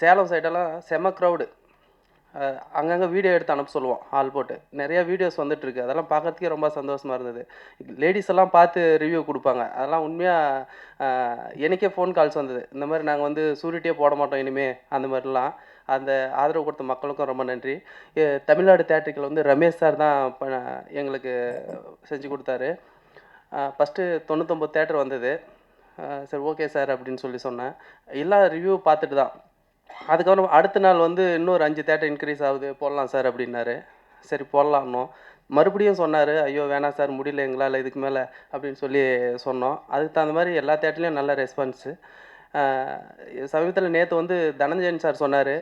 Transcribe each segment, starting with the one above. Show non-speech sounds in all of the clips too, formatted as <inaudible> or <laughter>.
சேலம் சைடெல்லாம் செம க்ரௌடு அங்கங்கே வீடியோ எடுத்து அனுப்ப சொல்லுவோம் ஆள் போட்டு. நிறையா வீடியோஸ் வந்துட்டுருக்கு. அதெல்லாம் பார்க்கறதுக்கே ரொம்ப சந்தோஷமாக இருந்தது. லேடிஸ் எல்லாம் பார்த்து ரிவ்யூ கொடுப்பாங்க. அதெல்லாம் உண்மையாக எனக்கே ஃபோன் கால்ஸ் வந்தது. இந்த மாதிரி நாங்கள் வந்து சூரிட்டியே போட மாட்டோம் இனிமே அந்த மாதிரிலாம். அந்த ஆதரவு கொடுத்த மக்களுக்கும் ரொம்ப நன்றி. தமிழ்நாடு தேட்டருக்கில் வந்து ரமேஷ் சார் தான் எங்களுக்கு செஞ்சு கொடுத்தாரு. ஃபஸ்ட்டு தொண்ணூத்தொம்பது தேட்டர் வந்தது. சரி ஓகே சார் அப்படின்னு சொல்லி சொன்னேன். எல்லா ரிவ்யூ பார்த்துட்டு தான். அதுக்கப்புறம் அடுத்த நாள் வந்து இன்னொரு அஞ்சு தேட்டர் இன்க்ரீஸ் ஆகுது போடலாம் சார் அப்படின்னாரு. சரி போடலாம்னோம் மறுபடியும் சொன்னார் ஐயோ வேணாம் சார் முடியல எங்களால் இதுக்கு மேலே அப்படின்னு சொல்லி சொன்னோம். அதுக்கு தகுந்த மாதிரி எல்லா தேட்டர்லேயும் நல்ல ரெஸ்பான்ஸு சமீபத்தில் நேற்று வந்து தனஞ்சயன் சார் சொன்னார்.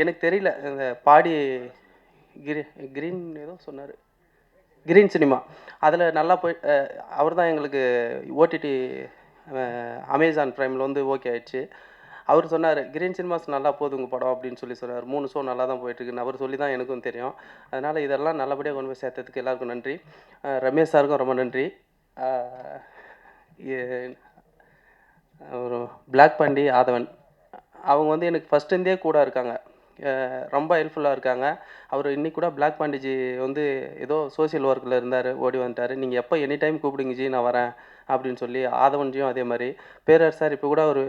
எனக்கு தெரியல இந்த பாடி கிரி கிரீன் ஏதோ சொன்னார். Green cinema. அதில் நல்லா போய் அவர் தான் எங்களுக்கு ஓடிடி அமேசான் ப்ரைமில் வந்து ஓகே ஆயிடுச்சு. அவர் சொன்னார் கிரீன் சினிமாஸ் நல்லா போதுங்க படம் அப்படின்னு சொல்லி சொன்னார். மூணு ஷோ நல்லா தான் போயிட்டுருக்குன்னு அவர் சொல்லி தான் எனக்கும் தெரியும். அதனால் இதெல்லாம் நல்லபடியாக கொண்டு போய் சேர்த்ததுக்கு எல்லாருக்கும் நன்றி. ரமேஷ் சாருக்கும் ரொம்ப நன்றி. ஒரு பிளாக் பாண்டி ஆதவன். அவங்க வந்து எனக்கு ஃபஸ்ட்டுருந்தே கூட இருக்காங்க. ரொம்ப ஹெல்ப்ஃபுல்லாக இருக்காங்க. அவர் இன்னி கூட பிளாக் பாண்டிஜி வந்து ஏதோ சோஷியல் ஒர்க்கில் இருந்தார் ஓடி வந்துட்டார். நீங்கள் எப்போ எனி டைம் கூப்பிடுங்க ஜி நான் வரேன் அப்படின்னு சொல்லி ஆதவன்ஜியும் அதே மாதிரி. பேரர் சார் இப்போ கூட ஒரு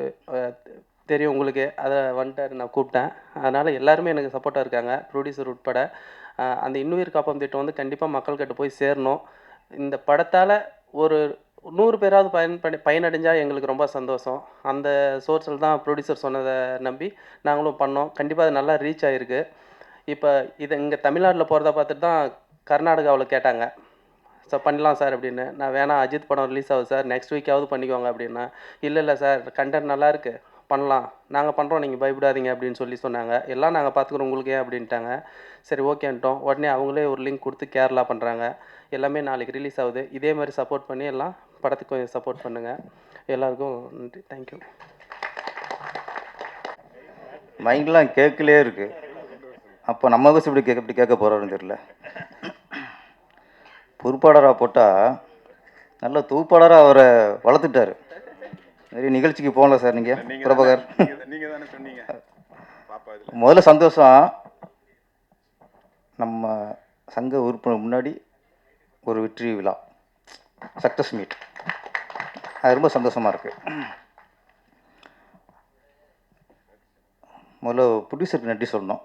தெரியும் உங்களுக்கு. அதை வந்துட்டார் நான் கூப்பிட்டேன். அதனால் எல்லாருமே எனக்கு சப்போர்ட்டாக இருக்காங்க. ப்ரொடியூசர் உட்பட. அந்த இன்னுயிர் காப்பம் திட்டம் வந்து கண்டிப்பாக மக்கள்கிட்ட போய் சேரணும். இந்த படத்தால் ஒரு நூறு பேராவது பயன் பண்ணி பயனடைஞ்சால் எங்களுக்கு ரொம்ப சந்தோஷம். அந்த சோர்ஸில் தான் ப்ரொடியூசர் சொன்னதை நம்பி நாங்களும் பண்ணோம். கண்டிப்பாக அது நல்லா ரீச் ஆகிருக்கு இப்போ இது இங்கே தமிழ்நாட்டில் போகிறத பார்த்துட்டு தான் கர்நாடகாவில் கேட்டாங்க. சார் பண்ணலாம் சார் அப்படின்னு. நான் வேணாம் அஜித் படம் ரிலீஸ் ஆகுது சார். நெக்ஸ்ட் வீக்காவது பண்ணிக்கோங்க அப்படின்னா. இல்லை இல்லை சார். கண்டென்ட் நல்லாயிருக்கு பண்ணலாம். நாங்கள் பண்ணுறோம் நீங்கள் பயப்படாதீங்க அப்படின்னு சொல்லி சொன்னாங்க. எல்லாம் நாங்கள் பார்த்துக்குறோம் உங்களுக்கு ஏன் அப்படின்ட்டாங்க. சரி ஓகேன்ட்டோம் உடனே அவங்களே ஒரு லிங்க் கொடுத்து கேரளா பண்ணுறாங்க எல்லாமே நாளைக்கு ரிலீஸ் ஆகுது. இதே மாதிரி சப்போர்ட் பண்ணி எல்லாம் படத்துக்கு கொஞ்சம் சப்போர்ட் பண்ணுங்கள் எல்லாருக்கும் நன்றி. தேங்க்யூ மைண்ட்லாம் கேட்கலே இருக்கு. அப்போ நம்ம வசதி இப்படி கேட்க இப்படி கேட்க போகிறோம்னு தெரியல. பொறுப்பாளராக போட்டால் நல்ல தூப்பாளராக அவரை வளர்த்துட்டாரு. நிறைய நிகழ்ச்சிக்கு போகல சார் நீங்கள் பிரபாகர். நீங்க தானே சொன்னீங்க. முதல்ல சந்தோஷம். நம்ம சங்க உறுப்பினர் முன்னாடி ஒரு வெற்றி விழா. Success meet. அது ரொம்ப சந்தோஷமாக இருக்குது முதல்ல ப்ரொடியூசருக்கு நன்றி சொல்லணும்.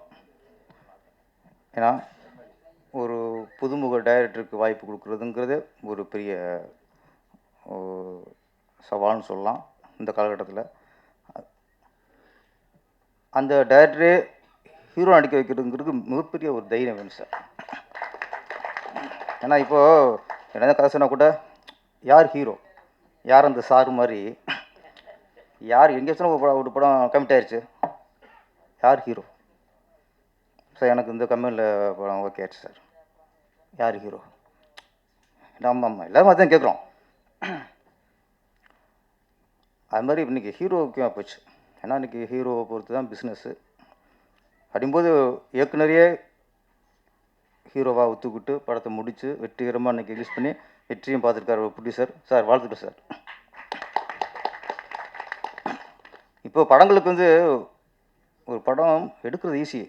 ஏன்னா ஒரு புதுமுக டைரக்டருக்கு வாய்ப்பு கொடுக்குறதுங்கிறது ஒரு பெரிய சவால்னு சொல்லலாம். இந்த காலகட்டத்தில். அந்த டைரக்டரே ஹீரோ நடிக்க வைக்கிறதுங்கிறது மிகப்பெரிய ஒரு தைரியம் வேணும் சார் ஏன்னா இப்போது என்ன கதை சொன்னால் கூட யார் ஹீரோ யார் அந்த சாரு மாதிரி? யார் எங்கே சொன்னால் ஒரு படம் ஒரு படம் கமிட் ஆயிடுச்சு யார் ஹீரோ சார் எனக்கு இந்த கம்பெனியில் படம் ஓகே ஆயிடுச்சு சார் யார் ஹீரோ ஆமாம் ஆமாம் எல்லோரும் அதான் கேட்குறோம் அது மாதிரி இன்றைக்கி ஹீரோ முக்கியமாக போச்சு. ஏன்னா இன்றைக்கி ஹீரோவை பொறுத்து தான் பிஸ்னஸ்ஸு அப்படிங்கும்போது இயக்குனரையே ஹீரோவாக ஒத்துக்கிட்டு படத்தை முடித்து வெற்றிகரமாக இன்றைக்கி ரிலீஸ் பண்ணி வெற்றியும் பார்த்துருக்காரு ப்ரொடியூசர் சார் வாழ்த்துட்டு சார். இப்போ படங்களுக்கு வந்து ஒரு படம் எடுக்கிறது ஈஸி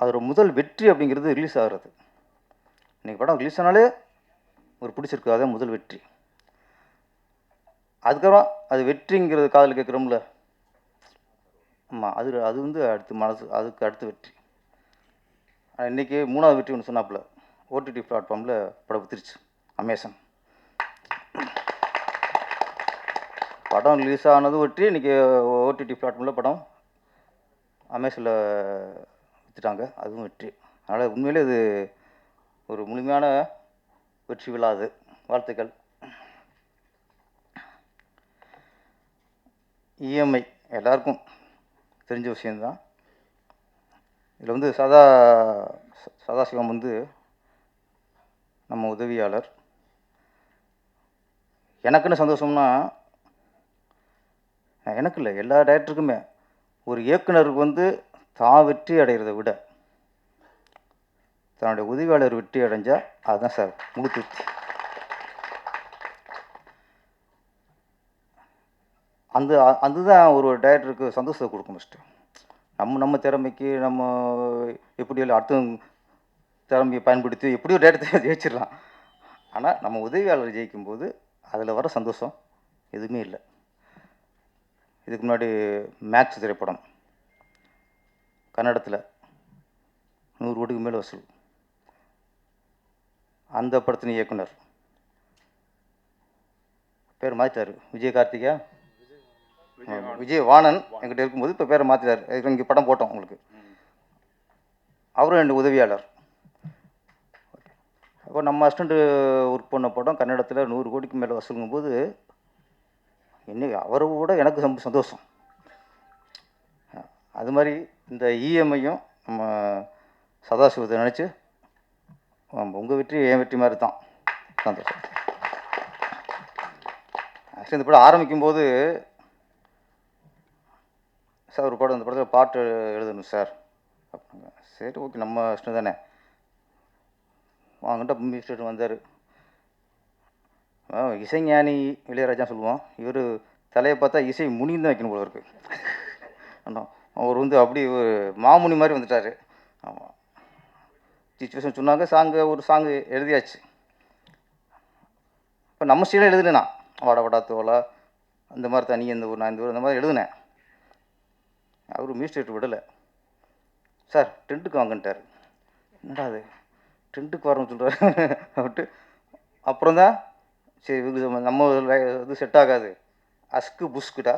அதோட முதல் வெற்றி அப்படிங்கிறது ரிலீஸ் ஆகிறது. இன்றைக்கி படம் ரிலீஸ் ஆனாலே ஒரு பிடிச்சிருக்கு அதான் முதல் வெற்றி. அதுக்கப்புறம் அது வெற்றிங்கிறது காதில் கேட்குறோம்ல. ஆமாம் அது அது வந்து அடுத்து மனசு அதுக்கு அடுத்த வெற்றி. இன்றைக்கி இன்னைக்கு மூணாவது வெற்றி ஒன்று சொன்னாப்புல. ஓடிடி பிளாட்ஃபார்மில் படம் வித்துருச்சு அமேசான் படம் ரிலீஸ் ஆனதும் வெற்றி. இன்றைக்கி ஓடிடி பிளாட்ஃபார்மில் படம் அமேசானில் விற்றுட்டாங்க அதுவும் வெற்றி. அதனால் உண்மையிலே இது ஒரு முழுமையான வெற்றி விழா அது. வாழ்த்துக்கள். இஎம்ஐ எல்லாருக்கும் தெரிஞ்ச விஷயந்தான் இதில் வந்து சதா ச- சதாசிவம் வந்து நம்ம உதவியாளர். எனக்குன்னு சந்தோஷம்னா எனக்கு இல்லை எல்லா டேரக்டருக்குமே. ஒரு இயக்குனருக்கு வந்து தான் வெற்றி அடைகிறத விட தன்னுடைய உதவியாளர் வெற்றி அடைஞ்சால் அதுதான் சார் முழு திருப்தி அந்த அதுதான் ஒரு டேரக்டருக்கு சந்தோஷத்தை கொடுக்கும் ஃபஸ்ட்டு நம்ம நம்ம திறமைக்கு நம்ம எப்படி இல்லை அடுத்த திறமையை பயன்படுத்தி எப்படியோ டேரக்டர் ஜெயிச்சிடலாம். ஆனால் நம்ம உதவியாளர் ஜெயிக்கும்போது அதில் வர சந்தோஷம் எதுவுமே இல்லை. இதுக்கு முன்னாடி மேக்ஸ் திரைப்படம். கன்னடத்தில் நூறு கோடிக்கு மேலே வசூல். அந்த படத்தின் இயக்குனர். பேர் மாற்றிட்டாரு விஜய் கார்த்திகா விஜய் வாணன் என்கிட்ட இருக்கும்போது இப்போ பேரை மாற்றிட்டார் இங்கே படம் போட்டோம் உங்களுக்கு. அவரும் ரெண்டு உதவியாளர். அப்போ நம்ம அசிஸ்டண்ட்டு ஒர்க் பண்ண படம் கன்னடத்தில் நூறு கோடிக்கு மேலே வசூலுங்கும் போது இன்னைக்கு அவரை விட எனக்கு ரொம்ப சந்தோஷம். அது மாதிரி இந்த இஎம்ஐயும் நம்ம சதாசிவத்தை நினச்சி உங்கள் வெற்றி என் வெற்றி மாதிரி தான். சந்தோஷம். ஆக்சுவலி இந்த படம் ஆரம்பிக்கும் போது சார் ஒரு படம் இந்த படத்தில் பாட்டு எழுதணும் சார். அப்படிங்க. சரி ஓகே நம்ம இஷ்டம் தானே. வாங்கிட்ட மினிஸ்டர் வந்தார். இசைஞானி இளையராஜா சொல்லுவோம் இவர் தலையை பார்த்தா இசை முனிந்து தான் வைக்கணும் போல இருக்கு. அவர் வந்து அப்படி ஒரு மாமுனி மாதிரி வந்துட்டார். ஆமாம் சுச்சுவேஷன் சொன்னாங்க சாங்கு ஒரு சாங்கு எழுதியாச்சு. இப்போ நம்ம ஸ்டைலில் நான் வாடா வாடா தோலா அந்த மாதிரி தனி இந்த ஊர் நான் இந்த ஊர் அந்த மாதிரி எழுதுனேன். அவர் மியூசிக் விடலை. சார் டென்ட்டுக்கு வாங்கன்ட்டார். என்னடா அது டென்ட்டுக்கு வரணும்னு சொல்கிறாரு <laughs> அப்படின்ட்டு அப்புறம் தான்? சரி இவங்க நம்ம இது செட் ஆகாது. அஸ்கு புஸ்குடா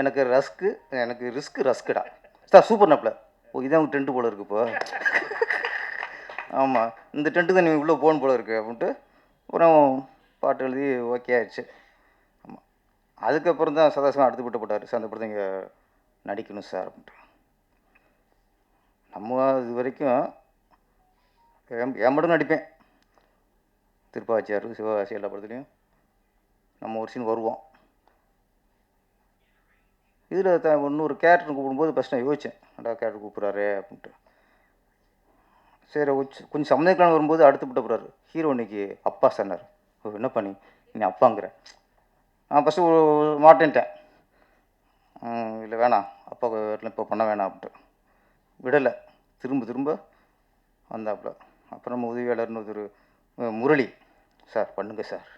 எனக்கு ரஸ்க்கு எனக்கு ரிஸ்க்கு ரஸ்க்குடா. சார் சூப்பர் நப்பில் ஓ இதான் உங்கள் டென்ட்டு போல இருக்கு இப்போ. <laughs> ஆமாம் இந்த டென்ட்டு தான் நீ உள்ளே போகணும் போல இருக்கு அப்படின்ட்டு அப்புறம் பாட்டு எழுதி ஓகே ஆயிடுச்சு. ஆமாம் அதுக்கப்புறம் தான் சதாசிவம் அடுத்து விட்டு போட்டார் சார் அந்த படத்தை இங்கே நடிக்கணும் சார் அப்படின்ட்டு நம்ம இது வரைக்கும் என் என் மட்டும் நடிப்பேன். திருப்பாச்சியார் சிவகாசி எல்லா படத்துலையும் நம்ம ஒரு சீன் வருவோம். இதில் த இன்னொரு கேரக்டர் கூப்பிடும்போது ஃபஸ்ட் நான் யோசித்தேன் அடா கேரக்டர் கூப்பிட்றாரு அப்படின்ட்டு. சரி உச் கொஞ்சம் சம்மதிக்கலாம் வரும்போது அடுத்து விட்ட போகிறாரு ஹீரோ இன்னைக்கு அப்பா சொன்னார். ஓ என்ன பண்ணி? நீ அப்பாங்கிற. நான் ஃபஸ்ட்டு மாட்டேன்ட்டேன். இல்லை வேணாம். அப்பா வீட்டில் இப்போ பண்ண வேணாம் அப்படின்ட்டு. விடலை. திரும்ப திரும்ப வந்தாப்புல. அப்புறம் நம்ம உதவியாளர்னு ஒரு முரளி. சார் பண்ணுங்கள் சார்.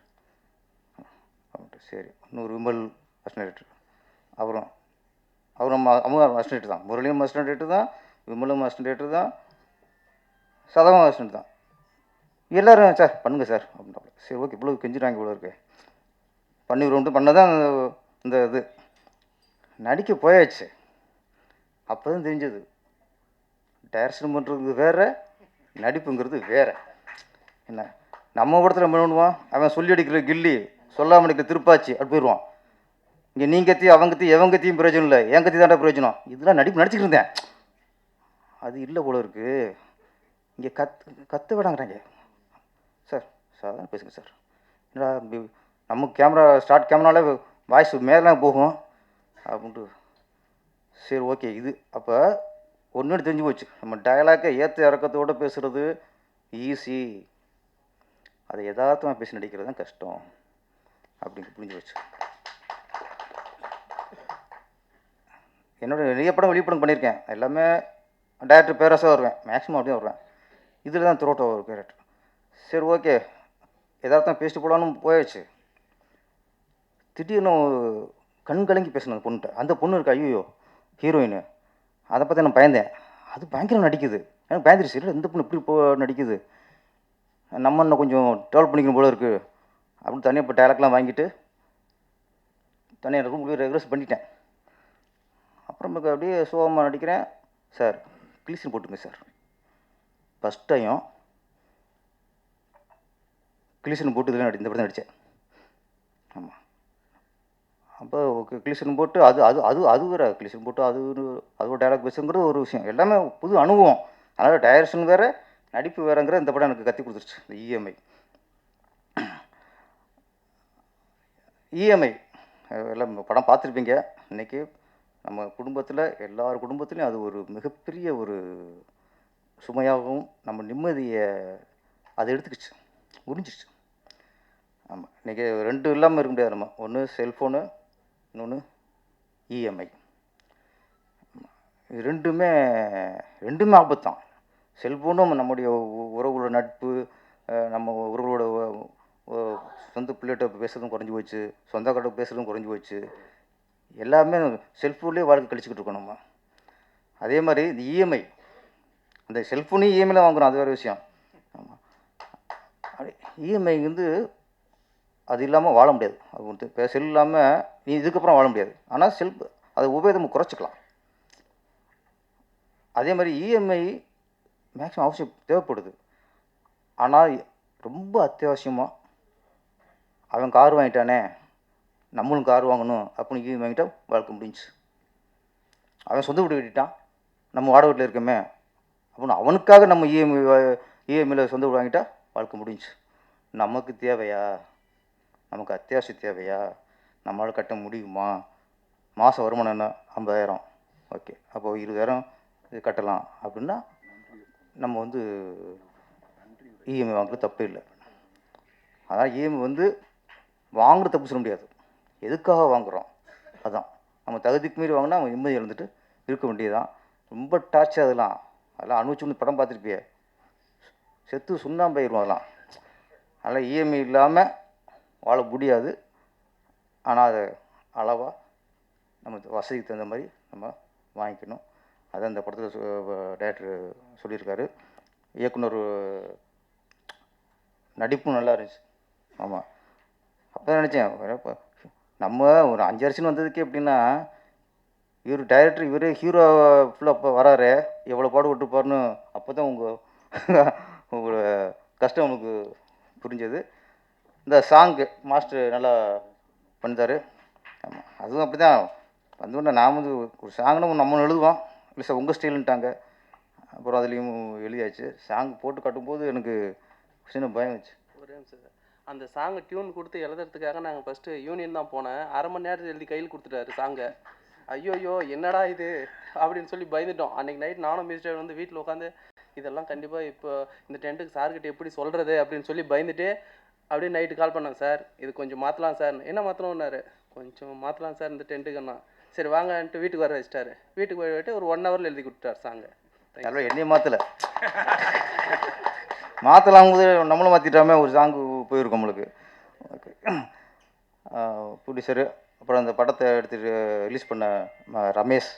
அப்படின்ட்டு. சரி. இன்னொரு விமல் அஸ்டேட்டர் அப்புறம் அவரும் அவங்க அஸ்டேட்டர் தான் முரளியும் அஸ்டேட்டர் தான் விமலும் அஸ்டேட்டர் தான் சதவம் அஸ்டன்ட் தான். எல்லோரும் சார் பண்ணுங்கள் சார். அப்படின்னாப்புல சரி ஓகே. இவ்வளோ கெஞ்சிட்டாங்க இவ்வளோ இருக்கு. பண்ண தான் இந்த இது. நடிக்க போயாச்சு. அப்போ தான் தெரிஞ்சது. டைரக்ஷன் பண்ணுறது வேறு நடிப்புங்கிறது வேற. என்ன நம்ம படத்தில் என்ன பண்ணுவான் அவன் சொல்லி அடிக்கிற கில்லி சொல்லாமல் அடிக்கிற திருப்பாச்சி அப்படி போயிடுவான் இங்கே நீ கத்தி அவங்க கத்தி எவன் கத்தியும் பிரயோஜனம் இல்லை. என் கத்தி தாண்டா பிரயோஜனம். இதெல்லாம் நடிப்பு நடிச்சுட்டு இருந்தேன். அது இல்லை போல இருக்கு. இங்கே கத் கற்று விடாங்கிறாங்க. சார் சாதாரண பேசுங்க சார். என்னடா நம்ம கேமரா ஸ்டார்ட் கேமராலே வாய்ஸ் மேலே போகும். அப்படின்ட்டு சரி ஓகே. இது அப்போ ஒன்று தெரிஞ்சு போச்சு. நம்ம டயலாக்கை ஏற்ற இறக்கத்தோடு பேசுகிறது ஈஸி அதை யதார்த்தமாக பேசி நடிக்கிறது தான் கஷ்டம். அப்படின்னு புரிஞ்சு போச்சு. என்னோட நிறைய படம் வெளிப்படம் பண்ணியிருக்கேன் எல்லாமே டேரக்டர் பேரஸாக வருவேன். மேக்ஸிமம் அப்படியே வருவேன். இதில் தான் த்ரோட்டோ வரும் கேரக்டர் சரி ஓகே. எதார்த்தம் பேசிட்டு போகலான்னு போயாச்சு. திடீர்னு கண் கலங்கி பேசினேன் அந்த பொண்ணுகிட்ட அந்த பொண்ணு இருக்கு ஐயோ ஹீரோயின் அதை பற்றி நான் பயந்தேன். அது பயங்கரம் நடிக்குது. எனக்கு பயந்துருச்சு. இல்லை இந்த பொண்ணு இப்படி போ நடிக்குது? நம்ம இன்னும் கொஞ்சம் டெவலப் பண்ணிக்கணும் போல இருக்குது அப்படின்னு தனியாக இப்போ டேலக்லாம் வாங்கிட்டு தனியாக ரூம் ரெகுலர்ஸ் பண்ணிட்டேன். அப்புறமேக்கு அப்படியே சோகமாக நடிக்கிறேன். சார் கிளீசன் போட்டுங்க சார். ஃபஸ்ட் டைம் கிளீசன் போட்டு இதில் நடி இந்த படம் நடித்தேன் அப்போ ஓகே போட்டு அது அது அது அது வேறு. கிளீசன் போட்டு அது ஒரு- அது ஒரு டைலாக் பேசுங்கிறது ஒரு விஷயம். எல்லாமே புது அனுபவம். அதனால் டைரக்ஷன் வேறு நடிப்பு வேறுங்கிற இந்த படம் எனக்கு கற்றுக் கொடுத்துருச்சு இந்த இஎம்ஐ இஎம்ஐ எல்லாம் படம் பார்த்துருப்பீங்க. இன்றைக்கி நம்ம குடும்பத்தில் எல்லார் குடும்பத்துலேயும் அது ஒரு மிகப்பெரிய ஒரு சுமையாகவும் நம்ம நிம்மதியை அதை எடுத்துக்கிச்சு. முடிஞ்சிச்சு ஆமாம் இன்றைக்கி ரெண்டு இல்லாமல் இருக்க முடியாது நம்ம. ஒன்று செல்ஃபோனு இன்னொன்று இஎம்ஐ இது ரெண்டுமே ரெண்டுமே ஆபத்து தான் செல்ஃபோனும் நம்முடைய உறவுகளோட நட்பு நம்ம உறவுகளோட சொந்த பிள்ளைகிட்ட பேசுறதும் குறைஞ்சி போச்சு சொந்தக்கார பேசுகிறதும் குறைஞ்சி போச்சு. எல்லாமே செல்ஃபோன்லேயே வாழ்க்கை கழிச்சுக்கிட்டு இருக்கோம் நம்ம. அதே மாதிரி இந்த இஎம்ஐ அந்த செல்ஃபோனையும் இஎம்ஐயில் வாங்குறோம் அது வேறு விஷயம். ஆமாம் இஎம்ஐ வந்து அது இல்லாமல் வாழ முடியாது. அது வந்து செல் இல்லாமல் நீ இதுக்கப்புறம் வாழ முடியாது. ஆனால் செல்ஃப் அதை உபயோகம் குறைச்சிக்கலாம். அதே மாதிரி இஎம்ஐ மேக்ஸிமம் அவசியம் தேவைப்படுது. ஆனால் ரொம்ப அத்தியாவசியமாக அவன் கார் வாங்கிட்டானே நம்மளும் கார் வாங்கணும் அப்படின்னு இஎம்ஐ வாங்கிட்டா வாழ்க்கை முடிஞ்சு அவன் சொந்த வீடு கட்டிட்டான் நம்ம வாடகை வீட்டில் இருக்கோமே அப்படின்னு அவனுக்காக நம்ம இஎம்ஐ இஎம்ஐயில் சொந்த வீடு வாங்கிட்டா வாழ்க்கை முடிஞ்சு நமக்கு தேவையா? நமக்கு அத்தியாவசிய தேவையா? நம்மளால் கட்ட முடியுமா? மாதம் வருமானம் என்ன? ஐம்பதாயிரம். ஓகே. அப்போ இருபதாயிரம் இது கட்டலாம். அப்படின்னா நம்ம வந்து இஎம்ஐ வாங்குறது தப்பே இல்லை. அதான் இஎம்ஐ வந்து வாங்குறது தப்பு சொல்ல முடியாது. எதுக்காக வாங்குகிறோம் அதான். நம்ம தகுதிக்கு மீறி வாங்கினா அவங்க நிம்மதி இழந்துட்டு இருக்க வேண்டியதுதான். ரொம்ப டார்ச்சர் அதெல்லாம். அதெல்லாம் அனுபவிச்சு படம் பார்த்துருப்பியே. செத்து சுண்ணாம்பாயிரும் அதெல்லாம். அதெல்லாம் இஎம்ஐ இல்லாமல் வாழ முடியாது. ஆனால் அதை அளவாக நம்ம வசதிக்கு தகுந்த மாதிரி நம்ம வாங்கிக்கணும். அதான் இந்த படத்தில் டேரக்டர் சொல்லியிருக்காரு. இயக்குனர் நடிப்பும் நல்லா இருந்துச்சு. ஆமாம் அப்போ தான் நினச்சேன் இப்போ நம்ம ஒரு அஞ்சு வருஷம் வந்ததுக்கே எப்படின்னா இவர் டைரக்டர் இவர் ஹீரோ ஃபுல்லாக அப்போ வராரு. எவ்வளோ பாடு பாடுபட்டுப்பாருன்னு அப்போ தான் உங்கள் உங்களோட கஷ்டம் உங்களுக்கு புரிஞ்சது. இந்த சாங்கு மாஸ்டர் நல்லா பண்ணித்தாரு ஆமாம் அதுவும் அப்படி தான் வந்தோடனே நாம் வந்து ஒரு சாங்னு நம்ம எழுதுவோம். இல்லை சார் உங்கள் ஸ்டைலுன்ட்டாங்க அப்புறம் அதுலேயும் எழுதியாச்சு. சாங் போட்டு கட்டும்போது எனக்கு சின்ன பயம் வச்சு ஒரே நிமிஷம் சார் அந்த சாங்கை டியூன் கொடுத்து எழுதுறதுக்காக நாங்கள் ஃபஸ்ட்டு யூனியன் தான் போனேன். அரை மணி நேரத்தில் எழுதி கையில் கொடுத்துட்டாரு சாங்கை ஐயோயோ என்னடா இது? அப்படின்னு சொல்லி பயந்துட்டோம். அன்றைக்கி நைட் நானும் மிஸ்டர் வந்து வீட்டில் உட்காந்து இதெல்லாம் கண்டிப்பாக இப்போ இந்த டென்ட்டுக்கு சார்கிட்ட எப்படி சொல்கிறது அப்படின்னு சொல்லி பயந்துட்டு அப்படியே நைட்டு கால் பண்ணேன் சார் இது கொஞ்சம் மாற்றலாம் சார். என்ன மாற்றணும்னாரு கொஞ்சம் மாற்றலாம் சார் இந்த டென்ட்டுக்குன்னா சரி வாங்கன்ட்டு வீட்டுக்கு வர வச்சிட்டாரு. வீட்டுக்கு போய் விட்டு ஒரு ஒன் ஹவரில் எழுதி கொடுத்துட்டார் சாங்கை அதெல்லாம் என்னையும் மாற்றலை <laughs> மாற்றலாம் போது நம்மளும் மாற்றிட்டாமே ஒரு சாங்கு போயிருக்கும் நம்மளுக்கு. ஓகே ப்ரொடியூசரு அப்புறம் அந்த படத்தை எடுத்துட்டு ரிலீஸ் பண்ண ரமேஷ்.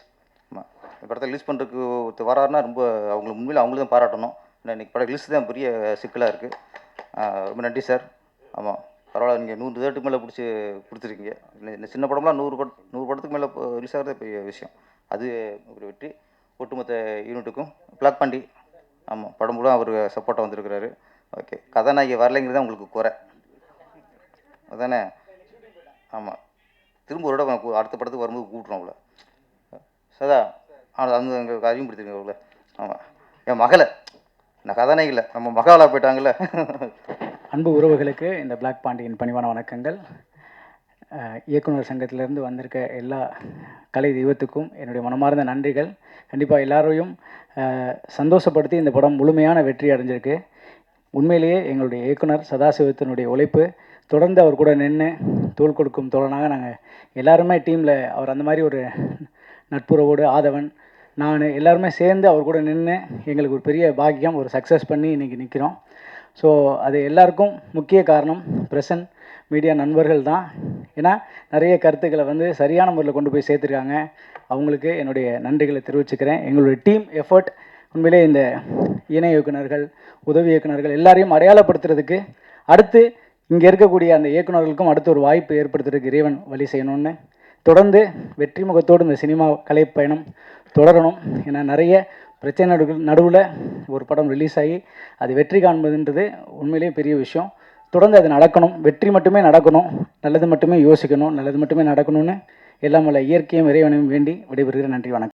இந்த படத்தை ரிலீஸ் பண்ணுறதுக்கு ஒருத்தர் வராருன்னா ரொம்ப அவங்களுக்கு உண்மையில அவங்களுக்கு தான் பாராட்டணும். ஏன்னா இன்றைக்கி படம் ரிலீஸ் தான் பெரிய சிக்கலாக இருக்குது ரொம்ப நன்றி சார் ஆமாம் பரவாயில்ல நீங்கள் நூறு தேட்டுக்கு மேலே பிடிச்சி கொடுத்துருக்கீங்க. இந்த- இந்த சின்ன படம்லாம் நூறு படம் நூறு படத்துக்கு மேலே ரிலீஸ் ஆகிறதே பெரிய விஷயம். அது ஒரு வெற்றி. ஒட்டுமொத்த யூனிட்டுக்கும் பிளாக் பண்ணி ஆமாம் படம் கூட அவர் சப்போர்ட்டாக வந்திருக்கிறாரு. ஓகே கதாநாயகி வரலைங்கிறது தான் உங்களுக்கு குறை. அதானே? ஆமாம் திரும்ப ஒரு இடம் அடுத்த படத்துக்கு வரும்போது கூப்பிட்றோம் அவளை. சதா அவனை அந்த அங்கே அறிமுகப்படுத்திருங்க அவளை. ஆமாம் என் மகளை. நான் கதாநாயகி இல்லை நம்ம மகாலா போயிட்டாங்கல்ல. அன்பு உறவுகளுக்கு இந்த பிளாக் பாண்டியின் பணிவான வணக்கங்கள். இயக்குனர் சங்கத்திலிருந்து வந்திருக்க எல்லா கலை தெய்வத்துக்கும் என்னுடைய மனமார்ந்த நன்றிகள். கண்டிப்பாக எல்லாரையும் சந்தோஷப்படுத்தி இந்த படம் முழுமையான வெற்றி அடைஞ்சிருக்கு. உண்மையிலேயே எங்களுடைய இயக்குனர் சதாசிவத்தினுடைய உழைப்பு தொடர்ந்து அவர் கூட நின்று தோள் கொடுக்கும் தோழனாக நாங்கள் எல்லாருமே டீமில் அவர் அந்த மாதிரி ஒரு நட்புறவோடு ஆதவன் நான் எல்லாருமே சேர்ந்து அவர் கூட நின்று எங்களுக்கு ஒரு பெரிய பாக்கியம் ஒரு சக்ஸஸ் பண்ணி இன்றைக்கி நிற்கிறோம் ஸோ அது எல்லாருக்கும் முக்கிய காரணம் பிரசன்ட் மீடியா நண்பர்கள் தான். ஏன்னா நிறைய கருத்துக்களை வந்து சரியான முறையில் கொண்டு போய் சேர்த்துருக்காங்க. அவங்களுக்கு என்னுடைய நன்றிகளை தெரிவிச்சுக்கிறேன். எங்களுடைய டீம் எஃபர்ட் உண்மையிலே இந்த இணை இயக்குனர்கள் உதவி இயக்குனர்கள் எல்லாரையும் அடையாளப்படுத்துறதுக்கு அடுத்து இங்கே இருக்கக்கூடிய அந்த இயக்குனர்களுக்கும் அடுத்து ஒரு வாய்ப்பு ஏற்படுத்துறதுக்கு இறைவன் வழி செய்யணும்னு. தொடர்ந்து வெற்றி முகத்தோடு இந்த சினிமா கலை பயணம் தொடரணும். ஏன்னா நிறைய பிரச்சனை நடுவில் நடுவில் ஒரு படம் ரிலீஸ் ஆகி அது வெற்றி காண்பதுன்றது உண்மையிலேயே பெரிய விஷயம். தொடர்ந்து அது நடக்கணும். வெற்றி மட்டுமே நடக்கணும். நல்லது மட்டுமே யோசிக்கணும். நல்லது மட்டுமே நடக்கணும்னு எல்லாம் வல்ல இயற்கையும் இறைவனையும் வேண்டி விடைபெறுகிறேன். நன்றி வணக்கம்.